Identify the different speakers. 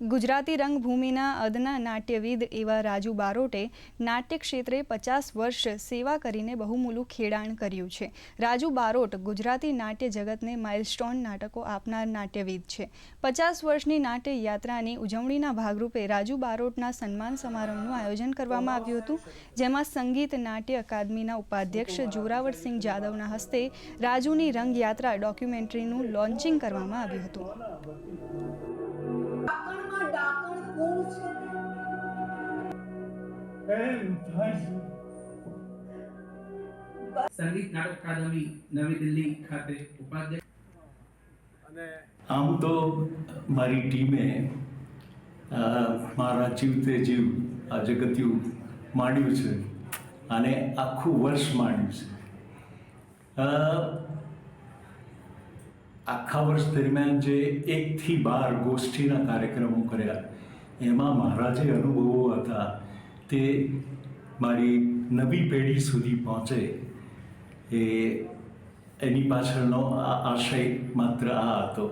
Speaker 1: ગુજરાતી રંગભૂમિના અદના નાટ્યવિદ એવા રાજુ બારોટે નાટ્ય ક્ષેત્રે પચાસ વર્ષ સેવા કરીને બહુમૂલું ખેડાણ કર્યું છે. રાજુ બારોટ ગુજરાતી નાટ્ય જગતને માઇલસ્ટોન નાટકો આપનાર નાટ્યવિદ છે. પચાસ વર્ષની નાટ્ય યાત્રાની ઉજવણીના ભાગરૂપે રાજુ બારોટના સન્માન સમારંભનું આયોજન કરવામાં આવ્યું હતું, જેમાં સંગીત નાટ્ય અકાદમીના ઉપાધ્યક્ષ જોરાવરસિંહ જાદવના હસ્તે રાજુની રંગયાત્રા ડોક્યુમેન્ટરીનું લોન્ચિંગ કરવામાં આવ્યું હતું.
Speaker 2: સંગીત નાટક અકાદમી નવી દિલ્હી ખાતે ઉપાધ્યક્ષ.
Speaker 3: આમ તો મારી ટીમે મારા જીવતે જીવ આ જગત્યું માંડ્યું છે અને આખું વર્ષ માંડ્યું છે. અ, આખા વર્ષ દરમિયાન જે એકથી બાર ગોષ્ઠીના કાર્યક્રમો કર્યા એમાં મારા જે અનુભવો હતા તે મારી નવી પેઢી સુધી પહોંચે એ એની પાછળનો આ આશય માત્ર આ હતો.